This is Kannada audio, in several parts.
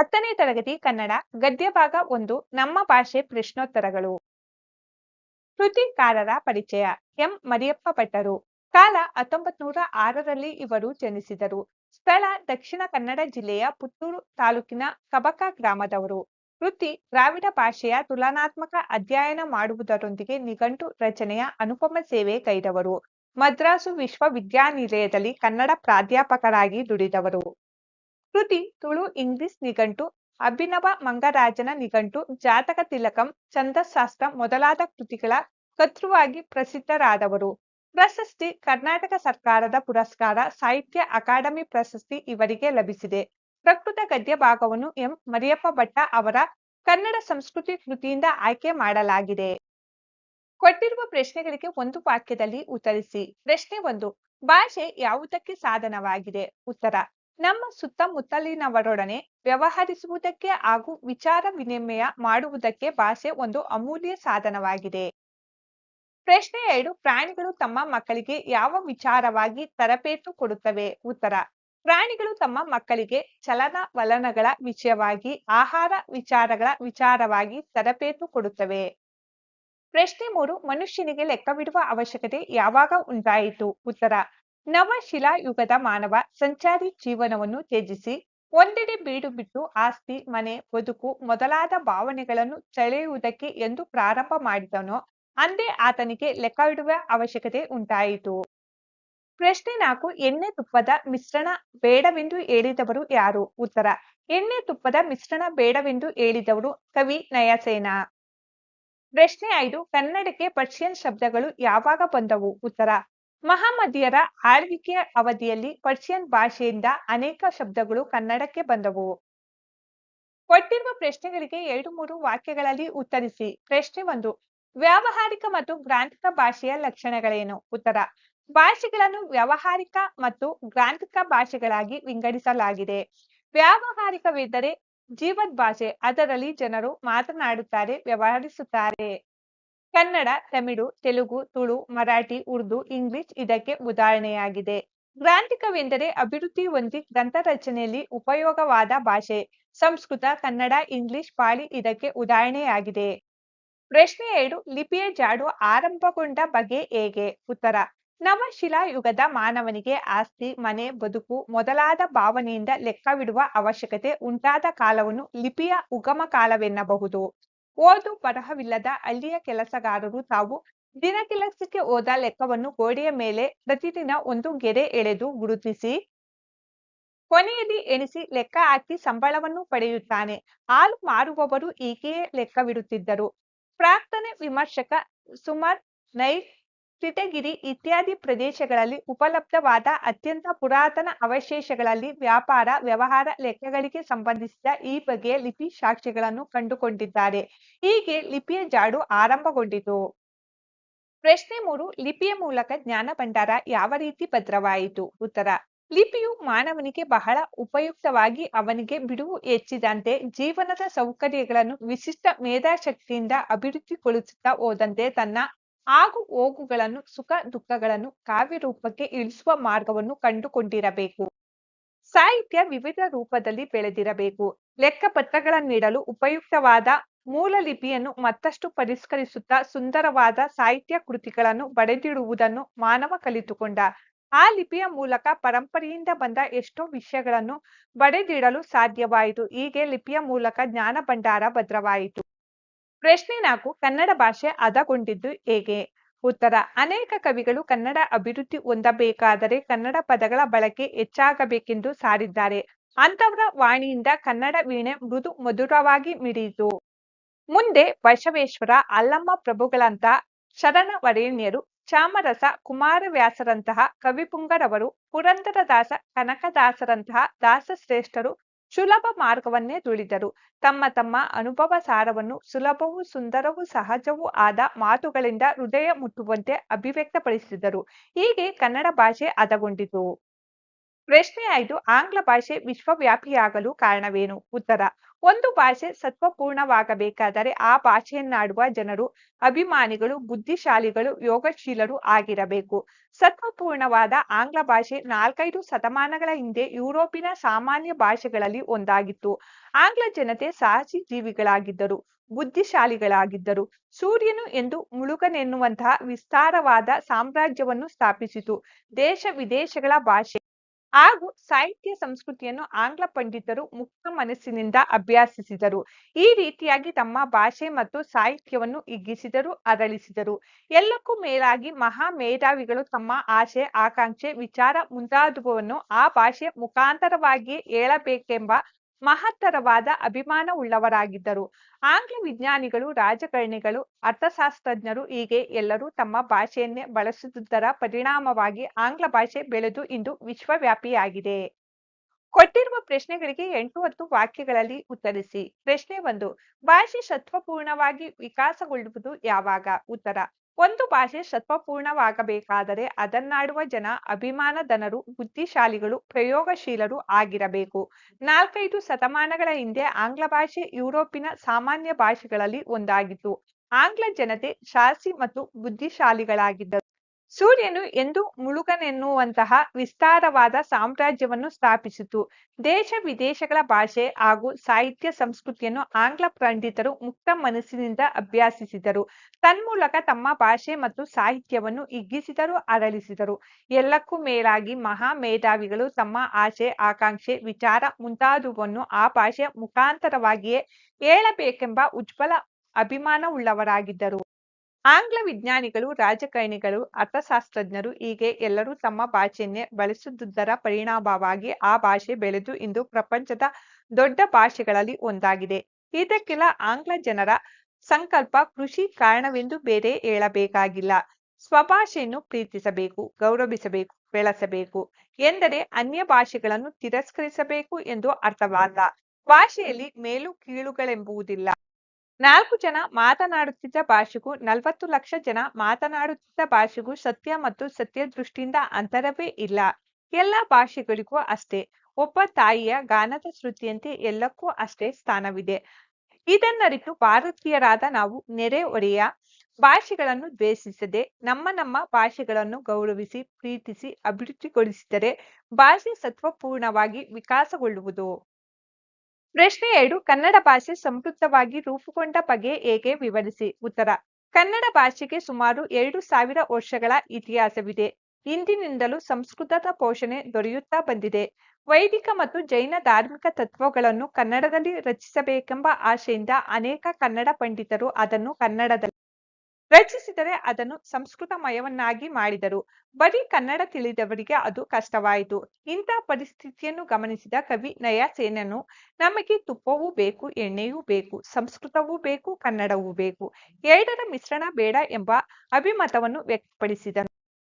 ಹತ್ತನೇ ತರಗತಿ ಕನ್ನಡ, ಗದ್ಯ ಭಾಗ ಒಂದು, ನಮ್ಮ ಭಾಷೆ ಪ್ರಶ್ನೋತ್ತರಗಳು. ಕೃತಿಕಾರರ ಪರಿಚಯ, ಎಂ. ಮರಿಯಪ್ಪ ಭಟ್ಟರು. ಕಾಲ ಹತ್ತೊಂಬತ್ ನೂರ ಆರರಲ್ಲಿ ಇವರು ಜನಿಸಿದರು. ಸ್ಥಳ ದಕ್ಷಿಣ ಕನ್ನಡ ಜಿಲ್ಲೆಯ ಪುತ್ತೂರು ತಾಲೂಕಿನ ಕಬಕ ಗ್ರಾಮದವರು. ವೃತ್ತಿ ದ್ರಾವಿಡ ಭಾಷೆಯ ತುಲನಾತ್ಮಕ ಅಧ್ಯಯನ ಮಾಡುವುದರೊಂದಿಗೆ ನಿಘಂಟು ರಚನೆಯ ಅನುಪಮ ಸೇವೆ ಕೈದವರು. ಮದ್ರಾಸು ವಿಶ್ವವಿದ್ಯಾನಿಲಯದಲ್ಲಿ ಕನ್ನಡ ಪ್ರಾಧ್ಯಾಪಕರಾಗಿ ದುಡಿದವರು. ಕೃತಿ, ತುಳು, ಇಂಗ್ಲಿಷ್ ನಿಘಂಟು, ಅಭಿನವ, ಮಂಗರಾಜನ ನಿಘಂಟು, ಜಾತಕ ತಿಲಕಂ ಛಂದಶಾಸ್ತ್ರ ಮೊದಲಾದ ಕೃತಿಗಳ ಕರ್ತೃವಾಗಿ ಪ್ರಸಿದ್ಧರಾದವರು. ಪ್ರಶಸ್ತಿ, ಕರ್ನಾಟಕ ಸರ್ಕಾರದ ಪುರಸ್ಕಾರ, ಸಾಹಿತ್ಯ ಅಕಾಡೆಮಿ ಪ್ರಶಸ್ತಿ ಇವರಿಗೆ ಲಭಿಸಿದೆ. ಪ್ರಕೃತ ಗದ್ಯ ಭಾಗವನ್ನು ಎಂ. ಮರಿಯಪ್ಪ ಭಟ್ಟ ಅವರ ಕನ್ನಡ ಸಂಸ್ಕೃತಿ ಕೃತಿಯಿಂದ ಆಯ್ಕೆ ಮಾಡಲಾಗಿದೆ. ಕೊಟ್ಟಿರುವ ಪ್ರಶ್ನೆಗಳಿಗೆ ಒಂದು ವಾಕ್ಯದಲ್ಲಿ ಉತ್ತರಿಸಿ. ಪ್ರಶ್ನೆ ಒಂದು, ಭಾಷೆ ಯಾವುದಕ್ಕೆ ಸಾಧನವಾಗಿದೆ? ಉತ್ತರ ನಮ್ಮ ಸುತ್ತಮುತ್ತಲಿನವರೊಡನೆ ವ್ಯವಹರಿಸುವುದಕ್ಕೆ ಹಾಗೂ ವಿಚಾರ ವಿನಿಮಯ ಮಾಡುವುದಕ್ಕೆ ಭಾಷೆ ಒಂದು ಅಮೂಲ್ಯ ಸಾಧನವಾಗಿದೆ. ಪ್ರಶ್ನೆ ಎರಡು, ಪ್ರಾಣಿಗಳು ತಮ್ಮ ಮಕ್ಕಳಿಗೆ ಯಾವ ವಿಚಾರವಾಗಿ ತರಬೇತು ಕೊಡುತ್ತವೆ? ಉತ್ತರ, ಪ್ರಾಣಿಗಳು ತಮ್ಮ ಮಕ್ಕಳಿಗೆ ಚಲನ ವಲನಗಳ ವಿಷಯವಾಗಿ, ಆಹಾರ ವಿಚಾರಗಳ ವಿಚಾರವಾಗಿ ತರಬೇತು ಕೊಡುತ್ತವೆ. ಪ್ರಶ್ನೆ ಮೂರು, ಮನುಷ್ಯನಿಗೆ ಲೆಕ್ಕವಿಡುವ ಅವಶ್ಯಕತೆ ಯಾವಾಗ ಉಂಟಾಯಿತು? ಉತ್ತರ ನವಶಿಲಾಯುಗದ ಮಾನವ ಸಂಚಾರಿ ಜೀವನವನ್ನು ತ್ಯಜಿಸಿ, ಒಂದೆಡೆ ಬೀಡು ಬಿಟ್ಟು ಆಸ್ತಿ, ಮನೆ, ಬದುಕು ಮೊದಲಾದ ಭಾವನೆಗಳನ್ನು ಸೆಳೆಯುವುದಕ್ಕೆ ಎಂದು ಪ್ರಾರಂಭ ಮಾಡಿದನೋ, ಅಂದೇ ಆತನಿಗೆ ಲೆಕ್ಕ ಇಡುವ ಅವಶ್ಯಕತೆ ಉಂಟಾಯಿತು. ಪ್ರಶ್ನೆ ನಾಲ್ಕು, ಎಣ್ಣೆ ತುಪ್ಪದ ಮಿಶ್ರಣ ಬೇಡವೆಂದು ಹೇಳಿದವರು ಯಾರು? ಉತ್ತರ, ಎಣ್ಣೆ ತುಪ್ಪದ ಮಿಶ್ರಣ ಬೇಡವೆಂದು ಹೇಳಿದವರು ಕವಿ ನಯಸೇನ. ಪ್ರಶ್ನೆ ಐದು, ಕನ್ನಡಕ್ಕೆ ಪರ್ಷಿಯನ್ ಶಬ್ದಗಳು ಯಾವಾಗ ಬಂದವು? ಉತ್ತರ ಮಹಮ್ಮದಿಯರ ಆಳ್ವಿಕೆಯ ಅವಧಿಯಲ್ಲಿ ಪರ್ಷಿಯನ್ ಭಾಷೆಯಿಂದ ಅನೇಕ ಶಬ್ದಗಳು ಕನ್ನಡಕ್ಕೆ ಬಂದವು. ಕೊಟ್ಟಿರುವ ಪ್ರಶ್ನೆಗಳಿಗೆ ಎರಡು ಮೂರು ವಾಕ್ಯಗಳಲ್ಲಿ ಉತ್ತರಿಸಿ. ಪ್ರಶ್ನೆ ಒಂದು, ವ್ಯಾವಹಾರಿಕ ಮತ್ತು ಗ್ರಾಂಥಿಕ ಭಾಷೆಯ ಲಕ್ಷಣಗಳೇನು? ಉತ್ತರ, ಭಾಷೆಗಳನ್ನು ವ್ಯಾವಹಾರಿಕ ಮತ್ತು ಗ್ರಾಂಥಿಕ ಭಾಷೆಗಳಾಗಿ ವಿಂಗಡಿಸಲಾಗಿದೆ. ವ್ಯಾವಹಾರಿಕವೆಂದರೆ ಜೀವದ್ ಭಾಷೆ ಅದರಲ್ಲಿ ಜನರು ಮಾತನಾಡುತ್ತಾರೆ, ವ್ಯವಹರಿಸುತ್ತಾರೆ. ಕನ್ನಡ, ತಮಿಳು, ತೆಲುಗು, ತುಳು, ಮರಾಠಿ, ಉರ್ದು, ಇಂಗ್ಲಿಷ್ ಇದಕ್ಕೆ ಉದಾಹರಣೆಯಾಗಿದೆ. ಗ್ರಾಂಥಿಕವೆಂದರೆ ಅಭಿವೃದ್ಧಿ ಹೊಂದಿ ಗ್ರಂಥ ರಚನೆಯಲ್ಲಿ ಉಪಯೋಗವಾದ ಭಾಷೆ. ಸಂಸ್ಕೃತ, ಕನ್ನಡ, ಇಂಗ್ಲಿಷ್, ಪಾಳಿ ಇದಕ್ಕೆ ಉದಾಹರಣೆಯಾಗಿದೆ. ಪ್ರಶ್ನೆ ಎರಡು, ಲಿಪಿಯ ಜಾಡು ಆರಂಭಗೊಂಡ ಬಗೆ ಹೇಗೆ? ಉತ್ತರ, ನವಶಿಲಾಯುಗದ ಮಾನವನಿಗೆ ಆಸ್ತಿ, ಮನೆ, ಬದುಕು ಮೊದಲಾದ ಭಾವನೆಯಿಂದ ಲೆಕ್ಕವಿಡುವ ಅವಶ್ಯಕತೆ ಉಂಟಾದ ಕಾಲವನ್ನು ಲಿಪಿಯ ಉಗಮ ಕಾಲವೆನ್ನಬಹುದು. ಓದು ಬರಹವಿಲ್ಲದ ಹಳ್ಳಿಯ ಕೆಲಸಗಾರರು ತಾವು ದಿನ ಕೆಲಸಕ್ಕೆ ಹೋದ ಲೆಕ್ಕವನ್ನು ಗೋಡೆಯ ಮೇಲೆ ಪ್ರತಿದಿನ ಒಂದು ಗೆರೆ ಎಳೆದು ಗುರುತಿಸಿ, ಕೊನೆಯಲ್ಲಿ ಎಣಿಸಿ ಲೆಕ್ಕ ಹಾಕಿ ಸಂಬಳವನ್ನು ಪಡೆಯುತ್ತಾನೆ. ಹಾಲು ಮಾರುವವರು ಹೀಗೆಯೇ ಲೆಕ್ಕವಿಡುತ್ತಿದ್ದರು ಪ್ರಾಕ್ತನ ವಿಮರ್ಶಕ ಸುಮಾರ್ ನೈಲ್ ತಿಟಗಿರಿ ಇತ್ಯಾದಿ ಪ್ರದೇಶಗಳಲ್ಲಿ ಉಪಲಬ್ಧವಾದ ಅತ್ಯಂತ ಪುರಾತನ ಅವಶೇಷಗಳಲ್ಲಿ ವ್ಯಾಪಾರ, ವ್ಯವಹಾರ ಲೆಕ್ಕಗಳಿಗೆ ಸಂಬಂಧಿಸಿದ ಈ ಬಗೆಯ ಲಿಪಿ ಸಾಕ್ಷ್ಯಗಳನ್ನು ಕಂಡುಕೊಂಡಿದ್ದಾರೆ. ಹೀಗೆ ಲಿಪಿಯ ಜಾಡು ಆರಂಭಗೊಂಡಿತು. ಪ್ರಶ್ನೆ ಮೂರು, ಲಿಪಿಯ ಮೂಲಕ ಜ್ಞಾನ ಭಂಡಾರ ಯಾವ ರೀತಿ ಭದ್ರವಾಯಿತು? ಉತ್ತರ, ಲಿಪಿಯು ಮಾನವನಿಗೆ ಬಹಳ ಉಪಯುಕ್ತವಾಗಿ ಅವನಿಗೆ ಬಿಡುವು ಹೆಚ್ಚಿದಂತೆ ಜೀವನದ ಸೌಕರ್ಯಗಳನ್ನು ವಿಶಿಷ್ಟ ಮೇಧಾಶಕ್ತಿಯಿಂದ ಅಭಿವೃದ್ಧಿಗೊಳಿಸುತ್ತಾ ಹೋದಂತೆ ತನ್ನ ಆಗು ಹೋಗುಗಳನ್ನು, ಸುಖ ದುಃಖಗಳನ್ನು ಕಾವ್ಯ ರೂಪಕ್ಕೆ ಇಳಿಸುವ ಮಾರ್ಗವನ್ನು ಕಂಡುಕೊಂಡಿರಬೇಕು. ಸಾಹಿತ್ಯ ವಿವಿಧ ರೂಪದಲ್ಲಿ ಬೆಳೆದಿರಬೇಕು. ಲೆಕ್ಕಪತ್ರಗಳನ್ನಿಡಲು ಉಪಯುಕ್ತವಾದ ಮೂಲ ಲಿಪಿಯನ್ನು ಮತ್ತಷ್ಟು ಪರಿಷ್ಕರಿಸುತ್ತಾ ಸುಂದರವಾದ ಸಾಹಿತ್ಯ ಕೃತಿಗಳನ್ನು ಬರೆದಿಡುವುದನ್ನು ಮಾನವ ಕಲಿತುಕೊಂಡ. ಆ ಲಿಪಿಯ ಮೂಲಕ ಪರಂಪರೆಯಿಂದ ಬಂದ ಎಷ್ಟೋ ವಿಷಯಗಳನ್ನು ಬಡೆದಿಡಲು ಸಾಧ್ಯವಾಯಿತು. ಹೀಗೆ ಲಿಪಿಯ ಮೂಲಕ ಜ್ಞಾನ ಭಂಡಾರ ಭದ್ರವಾಯಿತು. ಪ್ರಶ್ನೆ ನಾಲ್ಕು ಕನ್ನಡ ಭಾಷೆ ಹದಗೊಂಡಿದ್ದು ಹೇಗೆ? ಉತ್ತರ, ಅನೇಕ ಕವಿಗಳು ಕನ್ನಡ ಅಭಿವೃದ್ಧಿ ಹೊಂದಬೇಕಾದರೆ ಕನ್ನಡ ಪದಗಳ ಬಳಕೆ ಹೆಚ್ಚಾಗಬೇಕೆಂದು ಸಾರಿದ್ದಾರೆ. ಅಂತವರ ವಾಣಿಯಿಂದ ಕನ್ನಡ ವೀಣೆ ಮೃದು ಮಧುರವಾಗಿ ಮಿಡಿಯಿತು. ಮುಂದೆ ಬಸವೇಶ್ವರ, ಅಲ್ಲಮ್ಮ ಪ್ರಭುಗಳಂತ ಶರಣ ವರೇಣ್ಯರು ಚಾಮರಸ, ಕುಮಾರವ್ಯಾಸರಂತಹ ಕವಿಪುಂಗರವರು, ಪುರಂದರದಾಸ, ಕನಕದಾಸರಂತಹ ದಾಸಶ್ರೇಷ್ಠರು ಸುಲಭ ಮಾರ್ಗವನ್ನೇ ತುಳಿದರು. ತಮ್ಮ ತಮ್ಮ ಅನುಭವ ಸಾರವನ್ನು ಸುಲಭವೂ ಸುಂದರವೂ ಸಹಜವೂ ಆದ ಮಾತುಗಳಿಂದ ಹೃದಯ ಮುಟ್ಟುವಂತೆ ಅಭಿವ್ಯಕ್ತಪಡಿಸಿದರು. ಹೀಗೆ ಕನ್ನಡ ಭಾಷೆ ಹದಗೊಂಡಿತು. ಪ್ರಶ್ನೆ ಐದು ಆಂಗ್ಲ ಭಾಷೆ ವಿಶ್ವವ್ಯಾಪಿಯಾಗಲು ಕಾರಣವೇನು? ಉತ್ತರ, ಒಂದು ಭಾಷೆ ಸತ್ವಪೂರ್ಣವಾಗಬೇಕಾದರೆ ಆ ಭಾಷೆಯನ್ನಾಡುವ ಜನರು, ಅಭಿಮಾನಿಗಳು, ಬುದ್ಧಿಶಾಲಿಗಳು, ಯೋಗಶೀಲರು ಆಗಿರಬೇಕು. ಸತ್ವಪೂರ್ಣವಾದ ಆಂಗ್ಲ ಭಾಷೆ ನಾಲ್ಕೈದು ಶತಮಾನಗಳ ಹಿಂದೆ ಯುರೋಪಿನ ಸಾಮಾನ್ಯ ಭಾಷೆಗಳಲ್ಲಿ ಒಂದಾಗಿತ್ತು. ಆಂಗ್ಲ ಜನತೆ ಸಾಹಸಿ ಜೀವಿಗಳಾಗಿದ್ದರು, ಬುದ್ಧಿಶಾಲಿಗಳಾಗಿದ್ದರು. ಸೂರ್ಯನು ಎಂದು ಮುಳುಗನೆನ್ನುವಂತಹ ವಿಸ್ತಾರವಾದ ಸಾಮ್ರಾಜ್ಯವನ್ನು ಸ್ಥಾಪಿಸಿತು. ದೇಶ ವಿದೇಶಗಳ ಭಾಷೆ. ಹಾಗೂ ಸಾಹಿತ್ಯ ಸಂಸ್ಕೃತಿಯನ್ನು ಆಂಗ್ಲ ಪಂಡಿತರು ಮುಕ್ತ ಮನಸ್ಸಿನಿಂದ ಅಭ್ಯಾಸಿಸಿದರು. ಈ ರೀತಿಯಾಗಿ ತಮ್ಮ ಭಾಷೆ ಮತ್ತು ಸಾಹಿತ್ಯವನ್ನು ಹಿಗ್ಗಿಸಿದರು ಅರಳಿಸಿದರು. ಎಲ್ಲಕ್ಕೂ ಮೇಲಾಗಿ ಮಹಾ ಮೇಧಾವಿಗಳು ತಮ್ಮ ಆಶೆ, ಆಕಾಂಕ್ಷೆ, ವಿಚಾರ ಮುಂತಾದವನ್ನು ಆ ಭಾಷೆ ಮುಖಾಂತರವಾಗಿಯೇ ಹೇಳಬೇಕೆಂಬ ಮಹತ್ತರವಾದ ಅಭಿಮಾನ ಉಳ್ಳವರಾಗಿದ್ದರು ಆಂಗ್ಲ ವಿಜ್ಞಾನಿಗಳು, ರಾಜಕಾರಣಿಗಳು, ಅರ್ಥಶಾಸ್ತ್ರಜ್ಞರು ಹೀಗೆ ಎಲ್ಲರೂ ತಮ್ಮ ಭಾಷೆಯನ್ನೇ ಬಳಸುವುದರ ಪರಿಣಾಮವಾಗಿ ಆಂಗ್ಲ ಭಾಷೆ ಬೆಳೆದು ಇಂದು ವಿಶ್ವವ್ಯಾಪಿಯಾಗಿದೆ. ಕೊಟ್ಟಿರುವ ಪ್ರಶ್ನೆಗಳಿಗೆ ಎಂಟು ಹತ್ತು ವಾಕ್ಯಗಳಲ್ಲಿ ಉತ್ತರಿಸಿ. ಪ್ರಶ್ನೆ ಒಂದು, ಭಾಷೆ ಸತ್ವಪೂರ್ಣವಾಗಿ ವಿಕಾಸಗೊಳ್ಳುವುದು ಯಾವಾಗ? ಉತ್ತರ ಒಂದು ಭಾಷೆ ಸತ್ವಪೂರ್ಣವಾಗಬೇಕಾದರೆ ಅದನ್ನಾಡುವ ಜನ ಅಭಿಮಾನಧನರು ಬುದ್ಧಿಶಾಲಿಗಳು, ಪ್ರಯೋಗಶೀಲರು ಆಗಿರಬೇಕು. ನಾಲ್ಕೈದು ಶತಮಾನಗಳ ಹಿಂದೆ ಆಂಗ್ಲ ಭಾಷೆ ಯುರೋಪಿನ ಸಾಮಾನ್ಯ ಭಾಷೆಗಳಲ್ಲಿ ಒಂದಾಗಿತ್ತು. ಆಂಗ್ಲ ಜನತೆ ಸಾಹಸಿ ಮತ್ತು ಬುದ್ಧಿಶಾಲಿಗಳಾಗಿದ್ದರು ಸೂರ್ಯನು ಎಂದು ಮುಳುಗನೆನ್ನುವಂತಹ ವಿಸ್ತಾರವಾದ ಸಾಮ್ರಾಜ್ಯವನ್ನು ಸ್ಥಾಪಿಸಿತು. ದೇಶ ವಿದೇಶಗಳ ಭಾಷೆ ಹಾಗೂ ಸಾಹಿತ್ಯ ಸಂಸ್ಕೃತಿಯನ್ನು ಆಂಗ್ಲ ಪಂಡಿತರು ಮುಕ್ತ ಮನಸ್ಸಿನಿಂದ ಅಭ್ಯಾಸಿಸಿದರು. ತನ್ಮೂಲಕ ತಮ್ಮ ಭಾಷೆ ಮತ್ತು ಸಾಹಿತ್ಯವನ್ನು ಹಿಗ್ಗಿಸಿದರು ಅರಳಿಸಿದರು. ಎಲ್ಲಕ್ಕೂ ಮೇಲಾಗಿ ಮಹಾ ಮೇಧಾವಿಗಳು ತಮ್ಮ ಆಸೆ, ಆಕಾಂಕ್ಷೆ, ವಿಚಾರ ಮುಂತಾದವನ್ನು ಆ ಭಾಷೆಯ ಮುಖಾಂತರವಾಗಿಯೇ ಹೇಳಬೇಕೆಂಬ ಉಜ್ವಲ ಅಭಿಮಾನವುಳ್ಳವರಾಗಿದ್ದರು. ಆಂಗ್ಲ ವಿಜ್ಞಾನಿಗಳು, ರಾಜಕಾರಣಿಗಳು, ಅರ್ಥಶಾಸ್ತ್ರಜ್ಞರು ಹೀಗೆ ಎಲ್ಲರೂ ತಮ್ಮ ಭಾಷೆಯನ್ನೇ ಬಳಸುತ್ತಿದ್ದರ ಪರಿಣಾಮವಾಗಿ ಆ ಭಾಷೆ ಬೆಳೆದು ಇಂದು ಪ್ರಪಂಚದ ದೊಡ್ಡ ಭಾಷೆಗಳಲ್ಲಿ ಒಂದಾಗಿದೆ. ಇದಕ್ಕೆಲ್ಲ ಆಂಗ್ಲ ಜನರ ಸಂಕಲ್ಪ ಕೃಷಿ ಕಾರಣವೆಂದು ಬೇರೆ ಹೇಳಬೇಕಾಗಿಲ್ಲ. ಸ್ವಭಾಷೆಯನ್ನು ಪ್ರೀತಿಸಬೇಕು, ಗೌರವಿಸಬೇಕು, ಬೆಳೆಸಬೇಕು ಎಂದರೆ ಅನ್ಯ ಭಾಷೆಗಳನ್ನು ತಿರಸ್ಕರಿಸಬೇಕು ಎಂದು ಅರ್ಥವಾದ ಭಾಷೆಯಲ್ಲಿ ಮೇಲು ಕೀಳುಗಳೆಂಬುವುದಿಲ್ಲ. ನಾಲ್ಕು ಜನ ಮಾತನಾಡುತ್ತಿದ್ದ ಭಾಷೆಗೂ ನಲವತ್ತು ಲಕ್ಷ ಜನ ಮಾತನಾಡುತ್ತಿದ್ದ ಭಾಷೆಗೂ ಸತ್ಯ ಮತ್ತು ಸತ್ಯ ದೃಷ್ಟಿಯಿಂದ ಅಂತರವೇ ಇಲ್ಲ. ಎಲ್ಲ ಭಾಷೆಗಳಿಗೂ ಅಷ್ಟೇ. ಒಬ್ಬ ತಾಯಿಯ ಗಾನದ ಶ್ರುತಿಯಂತೆ ಎಲ್ಲಕ್ಕೂ ಅಷ್ಟೇ ಸ್ಥಾನವಿದೆ. ಇದನ್ನರಿತು ಭಾರತೀಯರಾದ ನಾವು ನೆರೆ ನೆರೆಹೊರೆಯ ಭಾಷೆಗಳನ್ನು ದ್ವೇಷಿಸದೆ, ನಮ್ಮ ನಮ್ಮ ಭಾಷೆಗಳನ್ನು ಗೌರವಿಸಿ, ಪ್ರೀತಿಸಿ, ಅಭಿವೃದ್ಧಿಗೊಳಿಸಿದರೆ ಭಾಷೆ ಸತ್ವಪೂರ್ಣವಾಗಿ ವಿಕಾಸಗೊಳ್ಳುವುದು. ಪ್ರಶ್ನೆ ಎರಡು, ಕನ್ನಡ ಭಾಷೆ ಸಮೃದ್ಧವಾಗಿ ರೂಪುಗೊಂಡ ಬಗೆ ಹೇಗೆ ವಿವರಿಸಿ? ಉತ್ತರ, ಕನ್ನಡ ಭಾಷೆಗೆ ಸುಮಾರು ಎರಡು ಸಾವಿರ ವರ್ಷಗಳ ಇತಿಹಾಸವಿದೆ. ಇಂದಿನಿಂದಲೂ ಸಂಸ್ಕೃತದ ಪೋಷಣೆ ದೊರೆಯುತ್ತಾ ಬಂದಿದೆ. ವೈದಿಕ ಮತ್ತು ಜೈನ ಧಾರ್ಮಿಕ ತತ್ವಗಳನ್ನು ಕನ್ನಡದಲ್ಲಿ ರಚಿಸಬೇಕೆಂಬ ಆಶೆಯಿಂದ ಅನೇಕ ಕನ್ನಡ ಪಂಡಿತರು ಅದನ್ನು ಕನ್ನಡದಲ್ಲಿ ರಚಿಸಿದರೆ ಅದನ್ನು ಸಂಸ್ಕೃತಮಯವನ್ನಾಗಿ ಮಾಡಿದರು. ಬರೀ ಕನ್ನಡ ತಿಳಿದವರಿಗೆ ಅದು ಕಷ್ಟವಾಯಿತು. ಇಂಥ ಪರಿಸ್ಥಿತಿಯನ್ನು ಗಮನಿಸಿದ ಕವಿ ನಯಾಸೇನನು ನಮಗೆ ತುಪ್ಪವೂ ಬೇಕು, ಎಣ್ಣೆಯೂ ಬೇಕು, ಸಂಸ್ಕೃತವೂ ಬೇಕು, ಕನ್ನಡವೂ ಬೇಕು. ಎರಡರ ಮಿಶ್ರಣ ಬೇಡ ಎಂಬ ಅಭಿಮತವನ್ನು ವ್ಯಕ್ತಪಡಿಸಿದನು.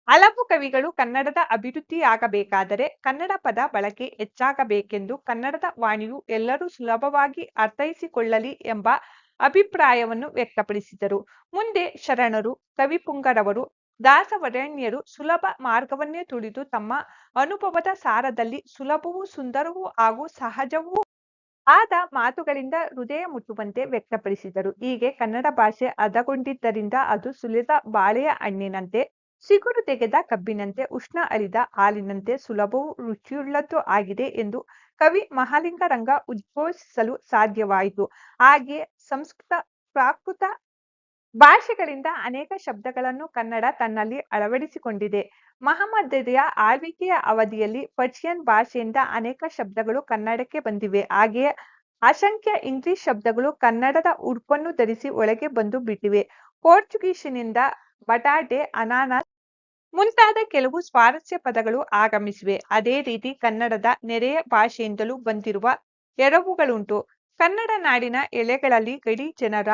ಹಲವು ಕವಿಗಳು ಕನ್ನಡದ ಅಭಿವೃದ್ಧಿಯಾಗಬೇಕಾದರೆ ಕನ್ನಡ ಪದ ಬಳಕೆ ಹೆಚ್ಚಾಗಬೇಕೆಂದು ಕನ್ನಡದ ವಾಣಿಯು ಎಲ್ಲರೂ ಸುಲಭವಾಗಿ ಅರ್ಥೈಸಿಕೊಳ್ಳಲಿ ಎಂಬ ಅಭಿಪ್ರಾಯವನ್ನು ವ್ಯಕ್ತಪಡಿಸಿದರು. ಮುಂದೆ ಶರಣರು ಕವಿಪುಂಗರವರು ದಾಸವರೇಣ್ಯರು ಸುಲಭ ಮಾರ್ಗವನ್ನೇ ತುಳಿದು ತಮ್ಮ ಅನುಭವದ ಸಾರದಲ್ಲಿ ಸುಲಭವೂ ಸುಂದರವೂ ಹಾಗೂ ಸಹಜವೂ ಆದ ಮಾತುಗಳಿಂದ ಹೃದಯ ಮುಟ್ಟುವಂತೆ ವ್ಯಕ್ತಪಡಿಸಿದರು. ಹೀಗೆ ಕನ್ನಡ ಭಾಷೆ ಹದಗೊಂಡಿದ್ದರಿಂದ ಅದು ಸುಲಿದ ಬಾಳೆಯ ಹಣ್ಣಿನಂತೆ ಸಿಗುರು ತೆಗೆದ ಕಬ್ಬಿನಂತೆ ಉಷ್ಣ ಅರಿದ ಹಾಲಿನಂತೆ ಸುಲಭವೂ ರುಚಿಯುಳ್ಳದ್ದು ಆಗಿದೆ ಎಂದು ಕವಿ ಮಹಾಲಿಂಗರಂಗ ಉದ್ಘೋಷಿಸಲು ಸಾಧ್ಯವಾಯಿತು. ಹಾಗೆ ಸಂಸ್ಕೃತ ಪ್ರಾಕೃತ ಭಾಷೆಗಳಿಂದ ಅನೇಕ ಶಬ್ದಗಳನ್ನು ಕನ್ನಡ ತನ್ನಲ್ಲಿ ಅಳವಡಿಸಿಕೊಂಡಿದೆ. ಮಹಮ್ಮದರಿಯ ಆಳ್ವಿಕೆಯ ಅವಧಿಯಲ್ಲಿ ಪರ್ಷಿಯನ್ ಭಾಷೆಯಿಂದ ಅನೇಕ ಶಬ್ದಗಳು ಕನ್ನಡಕ್ಕೆ ಬಂದಿವೆ. ಹಾಗೆಯೇ ಅಸಂಖ್ಯ ಇಂಗ್ಲಿಷ್ ಶಬ್ದಗಳು ಕನ್ನಡದ ಉಡುಪನ್ನು ಧರಿಸಿ ಒಳಗೆ ಬಂದು ಬಿಟ್ಟಿವೆ. ಪೋರ್ಚುಗೀಸಿನಿಂದ ಬಟಾಟೆ, ಅನಾನಸ್ ಮುಂತಾದ ಕೆಲವು ಸ್ವಾರಸ್ಯ ಪದಗಳು ಆಗಮಿಸಿವೆ. ಅದೇ ರೀತಿ ಕನ್ನಡದ ನೆರೆಯ ಭಾಷೆಯಿಂದಲೂ ಬಂದಿರುವ ಎರವುಗಳುಂಟು. ಕನ್ನಡ ನಾಡಿನ ಎಲೆಗಳಲ್ಲಿ ಗಡಿ ಜನರ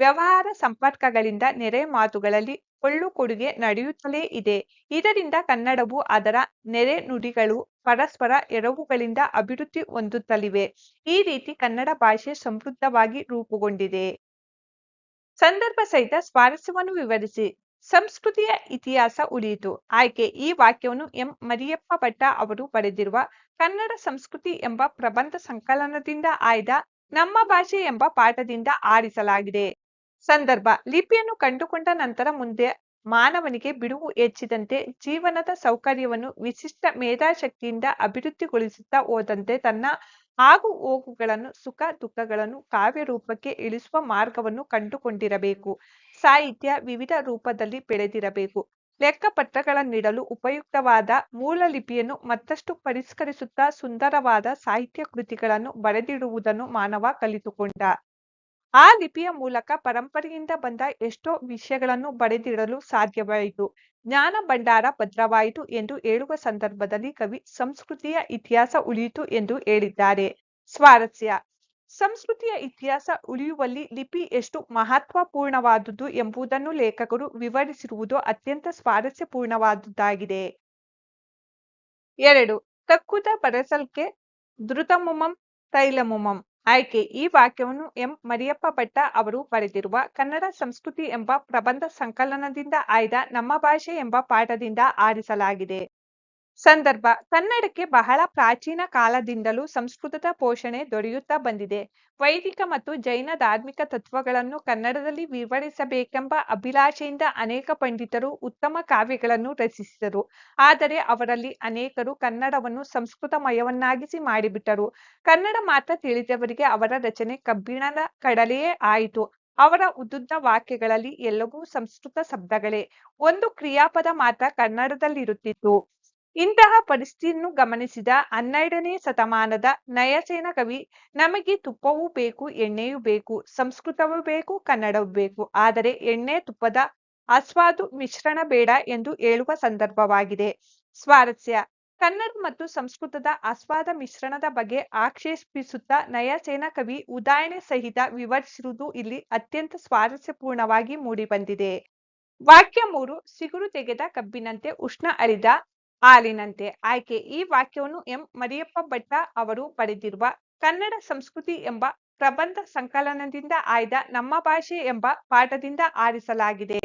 ವ್ಯವಹಾರ ಸಂಪರ್ಕಗಳಿಂದ ನೆರೆ ಮಾತುಗಳಲ್ಲಿ ಕೊಳ್ಳು ಕೊಡುಗೆ ನಡೆಯುತ್ತಲೇ ಇದೆ. ಇದರಿಂದ ಕನ್ನಡವು ಅದರ ನೆರೆ ನುಡಿಗಳು ಪರಸ್ಪರ ಎರವುಗಳಿಂದ ಅಭಿವೃದ್ಧಿ ಹೊಂದುತ್ತಲಿವೆ. ಈ ರೀತಿ ಕನ್ನಡ ಭಾಷೆ ಸಮೃದ್ಧವಾಗಿ ರೂಪುಗೊಂಡಿದೆ. ಸಂದರ್ಭ ಸಹಿತ ಸ್ವಾರಸ್ಯವನ್ನು ವಿವರಿಸಿ. ಸಂಸ್ಕೃತಿಯ ಇತಿಹಾಸ ಉಳಿಯಿತು. ಆಯ್ಕೆ, ಈ ವಾಕ್ಯವನ್ನು ಎಂ. ಮರಿಯಪ್ಪ ಭಟ್ಟ ಅವರು ಬರೆದಿರುವ ಕನ್ನಡ ಸಂಸ್ಕೃತಿ ಎಂಬ ಪ್ರಬಂಧ ಸಂಕಲನದಿಂದ ಆಯ್ದ ನಮ್ಮ ಭಾಷೆ ಎಂಬ ಪಾಠದಿಂದ ಆರಿಸಲಾಗಿದೆ. ಸಂದರ್ಭ, ಲಿಪಿಯನ್ನು ಕಂಡುಕೊಂಡ ನಂತರ ಮುಂದೆ ಮಾನವನಿಗೆ ಬಿಡುವು ಹೆಚ್ಚಿದಂತೆ ಜೀವನದ ಸೌಕರ್ಯವನ್ನು ವಿಶಿಷ್ಟ ಮೇಧಾಶಕ್ತಿಯಿಂದ ಅಭಿವೃದ್ಧಿಗೊಳಿಸುತ್ತಾ ಹೋದಂತೆ ತನ್ನ ಆಗು ಹೋಗುಗಳನ್ನು ಸುಖ ದುಃಖಗಳನ್ನು ಕಾವ್ಯ ರೂಪಕ್ಕೆ ಇಳಿಸುವ ಮಾರ್ಗವನ್ನು ಕಂಡುಕೊಂಡಿರಬೇಕು. ಸಾಹಿತ್ಯ ವಿವಿಧ ರೂಪದಲ್ಲಿ ಬೆಳೆದಿರಬೇಕು. ಲೆಕ್ಕಪತ್ರಗಳನ್ನಿಡಲು ಉಪಯುಕ್ತವಾದ ಮೂಲ ಲಿಪಿಯನ್ನು ಮತ್ತಷ್ಟು ಪರಿಷ್ಕರಿಸುತ್ತಾ ಸುಂದರವಾದ ಸಾಹಿತ್ಯ ಕೃತಿಗಳನ್ನು ಬರೆದಿಡುವುದನ್ನು ಮಾನವ ಕಲಿತುಕೊಂಡ. ಆ ಲಿಪಿಯ ಮೂಲಕ ಪರಂಪರೆಯಿಂದ ಬಂದ ಎಷ್ಟೋ ವಿಷಯಗಳನ್ನು ಬರೆದಿಡಲು ಸಾಧ್ಯವಾಯಿತು. ಜ್ಞಾನ ಭಂಡಾರ ಭದ್ರವಾಯಿತು ಎಂದು ಹೇಳುವ ಸಂದರ್ಭದಲ್ಲಿ ಕವಿ ಸಂಸ್ಕೃತಿಯ ಇತಿಹಾಸ ಉಳಿಯಿತು ಎಂದು ಹೇಳಿದ್ದಾರೆ. ಸ್ವಾರಸ್ಯ ಸಂಸ್ಕೃತಿಯ ಇತಿಹಾಸ ಉಳಿಯುವಲ್ಲಿ ಲಿಪಿ ಎಷ್ಟು ಮಹತ್ವಪೂರ್ಣವಾದುದು ಎಂಬುದನ್ನು ಲೇಖಕರು ವಿವರಿಸಿರುವುದು ಅತ್ಯಂತ ಸ್ವಾರಸ್ಯಪೂರ್ಣವಾದುದಾಗಿದೆ. ಎರಡು ತಕ್ಕುದ ಬರಸಲ್ಕೆ ಧೃತಮುಮಂ ತೈಲಮುಮಂ. ಆಯ್ಕೆ, ಈ ವಾಕ್ಯವನ್ನು ಎಂ. ಮರಿಯಪ್ಪ ಭಟ್ಟ ಅವರು ಬರೆದಿರುವ ಕನ್ನಡ ಸಂಸ್ಕೃತಿ ಎಂಬ ಪ್ರಬಂಧ ಸಂಕಲನದಿಂದ ಆಯ್ದ ನಮ್ಮ ಭಾಷೆ ಎಂಬ ಪಾಠದಿಂದ ಆರಿಸಲಾಗಿದೆ. ಸಂದರ್ಭ. ಕನ್ನಡಕ್ಕೆ ಬಹಳ ಪ್ರಾಚೀನ ಕಾಲದಿಂದಲೂ ಸಂಸ್ಕೃತದ ಪೋಷಣೆ ದೊರೆಯುತ್ತಾ ಬಂದಿದೆ. ವೈದಿಕ ಮತ್ತು ಜೈನ ಧಾರ್ಮಿಕ ತತ್ವಗಳನ್ನು ಕನ್ನಡದಲ್ಲಿ ವಿವರಿಸಬೇಕೆಂಬ ಅಭಿಲಾಷೆಯಿಂದ ಅನೇಕ ಪಂಡಿತರು ಉತ್ತಮ ಕಾವ್ಯಗಳನ್ನು ರಚಿಸಿದರು. ಆದರೆ ಅವರಲ್ಲಿ ಅನೇಕರು ಕನ್ನಡವನ್ನು ಸಂಸ್ಕೃತಮಯವನ್ನಾಗಿಸಿ ಮಾಡಿಬಿಟ್ಟರು. ಕನ್ನಡ ಮಾತ್ರ ತಿಳಿದವರಿಗೆ ಅವರ ರಚನೆ ಕಬ್ಬಿಣದ ಕಡಲೆಯೇ ಆಯಿತು. ಅವರ ಉದ್ದುದ್ದ ವಾಕ್ಯಗಳಲ್ಲಿ ಎಲ್ಲವೂ ಸಂಸ್ಕೃತ ಶಬ್ದಗಳೇ. ಒಂದು ಕ್ರಿಯಾಪದ ಮಾತ್ರ ಕನ್ನಡದಲ್ಲಿರುತ್ತಿತ್ತು. ಇಂತಹ ಪರಿಸ್ಥಿತಿಯನ್ನು ಗಮನಿಸಿದ ಹನ್ನೆರಡನೇ ಶತಮಾನದ ನಯಸೇನ ಕವಿ, ನಮಗೆ ತುಪ್ಪವೂ ಬೇಕು, ಎಣ್ಣೆಯೂ ಬೇಕು, ಸಂಸ್ಕೃತವೂ ಬೇಕು, ಕನ್ನಡವೂ ಬೇಕು, ಆದರೆ ಎಣ್ಣೆ ತುಪ್ಪದ ಆಸ್ವಾದು ಮಿಶ್ರಣ ಬೇಡ ಎಂದು ಹೇಳುವ ಸಂದರ್ಭವಾಗಿದೆ. ಸ್ವಾರಸ್ಯ, ಕನ್ನಡ ಮತ್ತು ಸಂಸ್ಕೃತದ ಆಸ್ವಾದ ಮಿಶ್ರಣದ ಬಗ್ಗೆ ಆಕ್ಷೇಪಿಸುತ್ತಾ ನಯಸೇನ ಕವಿ ಉದಾಹರಣೆ ಸಹಿತ ವಿವರಿಸಿರುವುದು ಇಲ್ಲಿ ಅತ್ಯಂತ ಸ್ವಾರಸ್ಯಪೂರ್ಣವಾಗಿ ಮೂಡಿಬಂದಿದೆ. ವಾಕ್ಯ ಮೂರು, ಸಿಗುರು ತೆಗೆದ ಕಬ್ಬಿನಂತೆ ಉಷ್ಣ ಅರಿದ ಹಾಲಿನಂತೆ. ಆಯ್ಕೆ ಈ ವಾಕ್ಯವನ್ನು ಎಂ. ಮರಿಯಪ್ಪ ಭಟ್ಟ ಅವರು ಪಡೆದಿರುವ ಕನ್ನಡ ಸಂಸ್ಕೃತಿ ಎಂಬ ಪ್ರಬಂಧ ಸಂಕಲನದಿಂದ ಆಯ್ದ ನಮ್ಮ ಭಾಷೆ ಎಂಬ ಪಾಠದಿಂದ ಆರಿಸಲಾಗಿದೆ.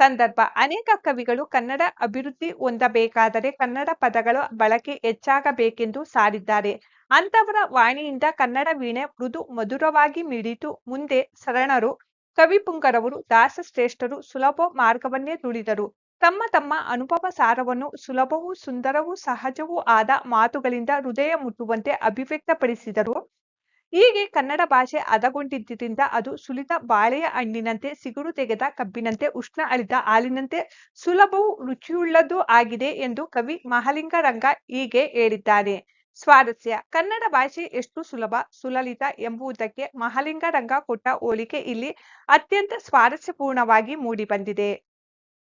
ಸಂದರ್ಭ, ಅನೇಕ ಕವಿಗಳು ಕನ್ನಡ ಅಭಿವೃದ್ಧಿ ಹೊಂದಬೇಕಾದರೆ ಕನ್ನಡ ಪದಗಳ ಬಳಕೆ ಹೆಚ್ಚಾಗಬೇಕೆಂದು ಸಾರಿದ್ದಾರೆ. ಅಂತವರ ವಾಣಿಯಿಂದ ಕನ್ನಡ ವೀಣೆ ಮೃದು ಮಧುರವಾಗಿ ಮಿಡಿತು ಮುಂದೆ ಶರಣರು ಕವಿಪುಂಗರವರು ದಾಸಶ್ರೇಷ್ಠರು ಸುಲಭ ಮಾರ್ಗವನ್ನೇ ತುಳಿದರು ತಮ್ಮ ತಮ್ಮ ಅನುಭವ ಸಾರವನ್ನು ಸುಲಭವೂ ಸುಂದರವೂ ಸಹಜವೂ ಆದ ಮಾತುಗಳಿಂದ ಹೃದಯ ಮುಟ್ಟುವಂತೆ ಅಭಿವ್ಯಕ್ತಪಡಿಸಿದರು. ಹೀಗೆ ಕನ್ನಡ ಭಾಷೆ ಹದಗೊಂಡಿದ್ದರಿಂದ ಅದು ಸುಲಿದ ಬಾಳೆಯ ಹಣ್ಣಿನಂತೆ ಸಿಗುರು ತೆಗೆದ ಕಬ್ಬಿನಂತೆ ಉಷ್ಣ ಅಳಿದ ಹಾಲಿನಂತೆ ಸುಲಭವೂ ರುಚಿಯುಳ್ಳದೂ ಆಗಿದೆ ಎಂದು ಕವಿ ಮಹಾಲಿಂಗರಂಗ ಹೀಗೆ ಹೇಳಿದ್ದಾನೆ ಸ್ವಾರಸ್ಯ, ಕನ್ನಡ ಭಾಷೆ ಎಷ್ಟು ಸುಲಭ, ಸುಲಲಿತ ಎಂಬುದಕ್ಕೆ ಮಹಾಲಿಂಗರಂಗ ಕೊಟ್ಟ ಹೋಲಿಕೆ ಇಲ್ಲಿ ಅತ್ಯಂತ ಸ್ವಾರಸ್ಯಪೂರ್ಣವಾಗಿ ಮೂಡಿಬಂದಿದೆ.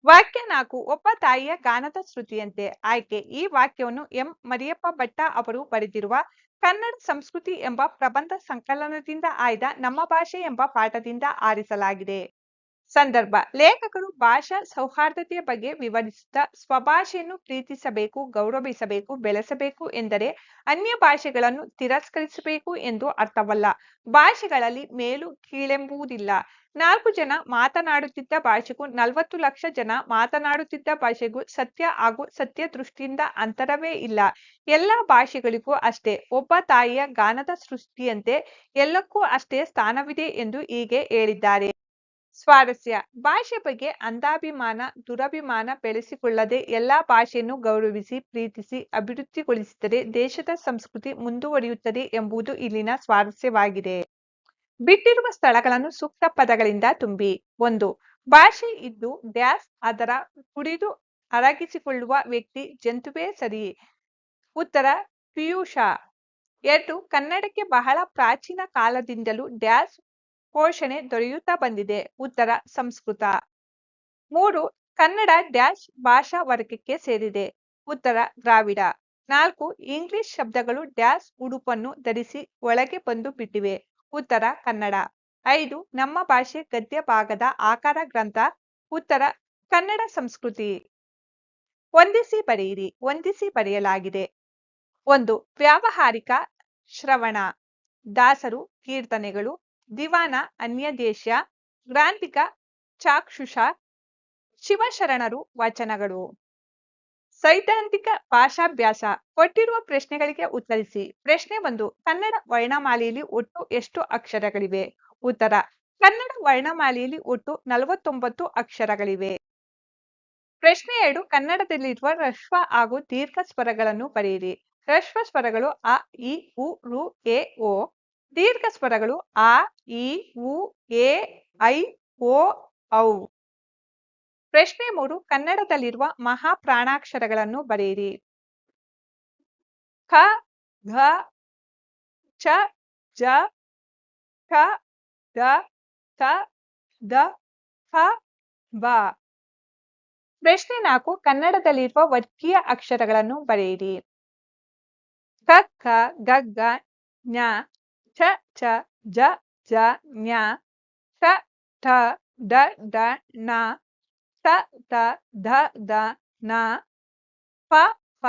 ವಾಕ್ಯ ನಾಲ್ಕು, ಒಬ್ಬ ತಾಯಿಯ ಗಾನದ ಶ್ರುತಿಯಂತೆ ಆಯ್ಕೆ. ಈ ವಾಕ್ಯವನ್ನು ಎಂ. ಮರಿಯಪ್ಪ ಭಟ್ಟ ಅವರು ಬರೆದಿರುವ ಕನ್ನಡ ಸಂಸ್ಕೃತಿ ಎಂಬ ಪ್ರಬಂಧ ಸಂಕಲನದಿಂದ ಆಯ್ದ ನಮ್ಮ ಭಾಷೆ ಎಂಬ ಪಾಠದಿಂದ ಆರಿಸಲಾಗಿದೆ. ಸಂದರ್ಭ, ಲೇಖಕರು ಭಾಷಾ ಸೌಹಾರ್ದತೆಯ ಬಗ್ಗೆ ವಿವರಿಸುತ್ತಾ ಸ್ವಭಾಷೆಯನ್ನು ಪ್ರೀತಿಸಬೇಕು, ಗೌರವಿಸಬೇಕು, ಬೆಳೆಸಬೇಕು ಎಂದರೆ ಅನ್ಯ ಭಾಷೆಗಳನ್ನು ತಿರಸ್ಕರಿಸಬೇಕು ಎಂದು ಅರ್ಥವಲ್ಲ. ಭಾಷೆಗಳಲ್ಲಿ ಮೇಲು ಕೀಳೆಂಬುವುದಿಲ್ಲ. ನಾಲ್ಕು ಜನ ಮಾತನಾಡುತ್ತಿದ್ದ ಭಾಷೆಗೂ ನಲವತ್ತು ಲಕ್ಷ ಜನ ಮಾತನಾಡುತ್ತಿದ್ದ ಭಾಷೆಗೂ ಸತ್ಯ ಹಾಗೂ ಸತ್ಯ ದೃಷ್ಟಿಯಿಂದ ಅಂತರವೇ ಇಲ್ಲ. ಎಲ್ಲ ಭಾಷೆಗಳಿಗೂ ಅಷ್ಟೇ. ಒಬ್ಬ ತಾಯಿಯ ಗಾನದ ಸೃಷ್ಟಿಯಂತೆ ಎಲ್ಲಕ್ಕೂ ಅಷ್ಟೇ ಸ್ಥಾನವಿದೆ ಎಂದು ಹೀಗೆ ಹೇಳಿದ್ದಾರೆ. ಸ್ವಾರಸ್ಯ. ಭಾಷೆ ಬಗ್ಗೆ ಅಂಧಾಭಿಮಾನ, ದುರಭಿಮಾನ ಬೆಳೆಸಿಕೊಳ್ಳದೆ ಎಲ್ಲಾ ಭಾಷೆಯನ್ನು ಗೌರವಿಸಿ, ಪ್ರೀತಿಸಿ, ಅಭಿವೃದ್ಧಿಗೊಳಿಸಿದರೆ ದೇಶದ ಸಂಸ್ಕೃತಿ ಮುಂದುವರಿಯುತ್ತದೆ ಎಂಬುದು ಇಲ್ಲಿನ ಸ್ವಾರಸ್ಯವಾಗಿದೆ. ಬಿಟ್ಟಿರುವ ಸ್ಥಳಗಳನ್ನು ಸೂಕ್ತ ಪದಗಳಿಂದ ತುಂಬಿ. ಒಂದು, ಭಾಷೆ ಇದ್ದು ಡ್ಯಾಸ್ ಅದರ ಕುಡಿದು ಅರಗಿಸಿಕೊಳ್ಳುವ ವ್ಯಕ್ತಿ ಜಂತುವೇ ಸರಿ. ಉತ್ತರ, ಪಿಯೂಷ. ಎರಡು, ಕನ್ನಡಕ್ಕೆ ಬಹಳ ಪ್ರಾಚೀನ ಕಾಲದಿಂದಲೂ ಡ್ಯಾಸ್ ಪೋಷಣೆ ದೊರೆಯುತ್ತಾ ಬಂದಿದೆ. ಉತ್ತರ, ಸಂಸ್ಕೃತ. ಮೂರು, ಕನ್ನಡ ಡ್ಯಾಶ್ ಭಾಷಾ ವರ್ಗಕ್ಕೆ ಸೇರಿದೆ. ಉತ್ತರ, ದ್ರಾವಿಡ. ನಾಲ್ಕು, ಇಂಗ್ಲಿಷ್ ಶಬ್ದಗಳು ಡ್ಯಾಶ್ ಉಡುಪನ್ನು ಧರಿಸಿ ಒಳಗೆ ಬಂದು ಬಿಟ್ಟಿವೆ. ಉತ್ತರ ಕನ್ನಡ. ಐದು, ನಮ್ಮ ಭಾಷೆ ಗದ್ಯ ಭಾಗದ ಆಕಾರ ಗ್ರಂಥ. ಉತ್ತರ, ಕನ್ನಡ ಸಂಸ್ಕೃತಿ. ಹೊಂದಿಸಿ ಬರೆಯಿರಿ, ಹೊಂದಿಸಿ ಬರೆಯಲಾಗಿದೆ. ಒಂದು, ವ್ಯಾವಹಾರಿಕ ಶ್ರವಣ. ದಾಸರು, ಕೀರ್ತನೆಗಳು. ದಿವಾನ ಅನ್ಯದೇಶ ಗ್ರಾಂಥಿಕ, ಚಾಕ್ಷುಷ. ಶಿವಶರಣರು, ವಚನಗಳು. ಸೈದ್ಧಾಂತಿಕ ಭಾಷಾಭ್ಯಾಸ ಕೊಟ್ಟಿರುವ ಪ್ರಶ್ನೆಗಳಿಗೆ ಉತ್ತರಿಸಿ. ಪ್ರಶ್ನೆ ಒಂದು, ಕನ್ನಡ ವರ್ಣಮಾಲೆಯಲ್ಲಿ ಒಟ್ಟು ಎಷ್ಟು ಅಕ್ಷರಗಳಿವೆ? ಉತ್ತರ, ಕನ್ನಡ ವರ್ಣಮಾಲೆಯಲ್ಲಿ ಒಟ್ಟು ನಲವತ್ತೊಂಬತ್ತು ಅಕ್ಷರಗಳಿವೆ. ಪ್ರಶ್ನೆ ಎರಡು, ಕನ್ನಡದಲ್ಲಿರುವ ಹ್ರಸ್ವ ಹಾಗೂ ದೀರ್ಘ ಸ್ವರಗಳನ್ನು ಬರೆಯಿರಿ. ಹ್ರಸ್ವ ಸ್ವರಗಳು ಅ, ಇ, ಉ, ರು, ಎ, ಓ. ದೀರ್ಘ ಸ್ವರಗಳು ಆ ಇ, ಉ, ಎ, ಐ, ಓ, ಔ. ಪ್ರಶ್ನೆ ಮೂರು, ಕನ್ನಡದಲ್ಲಿರುವ ಮಹಾಪ್ರಾಣಾಕ್ಷರಗಳನ್ನು ಬರೆಯಿರಿ. ಖ ಘ, ಚ, ಜ, ಠ ಡ ಥ ದ, ಫ, ಬ. ಪ್ರಶ್ನೆ ನಾಲ್ಕು, ಕನ್ನಡದಲ್ಲಿರುವ ವರ್ಗೀಯ ಅಕ್ಷರಗಳನ್ನು ಬರೆಯಿರಿ. ಕ ಖ ಗ ಗ ಜ್ಞ ಛ ಚ ಜ ಜ ಜ್ಞ ಠ ಠ, ಡ ಡ, ಣ ತ ತ, ಧ, ದ, ನ, ಪ ಫ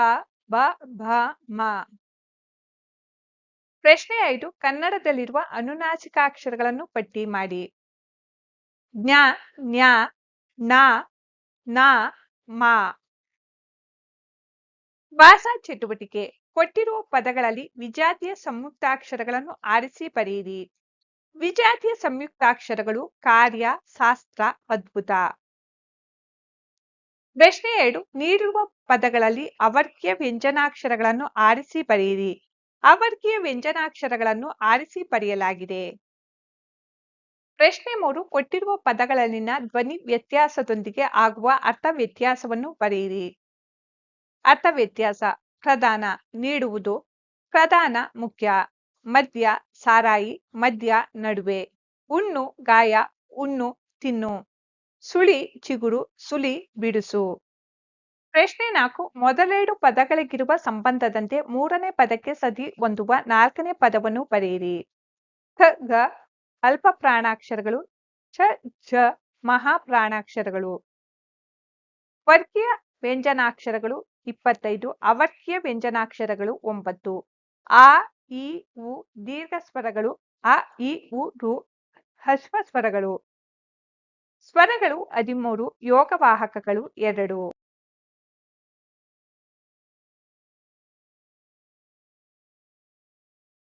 ಬ, ಭ, ಮ. ಪ್ರಶ್ನೆ ಐದು, ಕನ್ನಡದಲ್ಲಿರುವ ಅನುನಾಸಿಕಾಕ್ಷರಗಳನ್ನು ಪಟ್ಟಿ ಮಾಡಿ. ಜ್ಞ ಜ್ಞ ನ ನ, ಮ. ಭಾಷಾ ಚಟುವಟಿಕೆ, ಕೊಟ್ಟಿರುವ ಪದಗಳಲ್ಲಿ ವಿಜಾತಿಯ ಸಂಯುಕ್ತಾಕ್ಷರಗಳನ್ನು ಆರಿಸಿ ಬರೆಯಿರಿ. ವಿಜಾತಿಯ ಸಂಯುಕ್ತಾಕ್ಷರಗಳು ಕಾರ್ಯ, ಶಾಸ್ತ್ರ, ಅದ್ಭುತ. ಪ್ರಶ್ನೆ ಎರಡು, ನೀಡಿರುವ ಪದಗಳಲ್ಲಿ ಅವರ್ಗೀಯ ವ್ಯಂಜನಾಕ್ಷರಗಳನ್ನು ಆರಿಸಿ ಬರೆಯಿರಿ. ಅವರ್ಗೀಯ ವ್ಯಂಜನಾಕ್ಷರಗಳನ್ನು ಆರಿಸಿ ಬರೆಯಲಾಗಿದೆ. ಪ್ರಶ್ನೆ ಮೂರು, ಕೊಟ್ಟಿರುವ ಪದಗಳಲ್ಲಿನ ಧ್ವನಿ ವ್ಯತ್ಯಾಸದೊಂದಿಗೆ ಆಗುವ ಅರ್ಥ ವ್ಯತ್ಯಾಸವನ್ನು ಬರೆಯಿರಿ. ಅರ್ಥ ವ್ಯತ್ಯಾಸ, ಪ್ರಧಾನ, ನೀಡುವುದು. ಪ್ರಧಾನ, ಮುಖ್ಯ. ಮದ್ಯ ಸಾರಾಯಿ. ಮದ್ಯ ನಡುವೆ. ಉಣ್ಣು, ಗಾಯ. ಉಣ್ಣು, ತಿನ್ನು. ಸುಳಿ ಚಿಗುರು ಸುಲಿ ಬಿಡುಸು. ಪ್ರಶ್ನೆ ನಾಲ್ಕು, ಮೊದಲೆರಡು ಪದಗಳಿಗಿರುವ ಸಂಬಂಧದಂತೆ ಮೂರನೇ ಪದಕ್ಕೆ ಸದಿ ಹೊಂದುವ ನಾಲ್ಕನೇ ಪದವನ್ನು ಬರೆಯಿರಿ. ಖ ಗ ಅಲ್ಪ ಪ್ರಾಣಾಕ್ಷರಗಳು, ಛ, ಝ ಮಹಾಪ್ರಾಣಾಕ್ಷರಗಳು ವರ್ಗೀಯ ವ್ಯಂಜನಾಕ್ಷರಗಳು, ಇಪ್ಪತ್ತೈದು, ಅವರ್ಗೀಯ ವ್ಯಂಜನಾಕ್ಷರಗಳು, ಒಂಬತ್ತು. ಆ ಇ ಉ ದೀರ್ಘ ಸ್ವರಗಳು ಅ ಇ ಉ, ರು ಹಸ್ವ ಸ್ವರಗಳು ಸ್ವರಗಳು ಹದಿಮೂರು ಯೋಗವಾಹಕಗಳು ಎರಡು.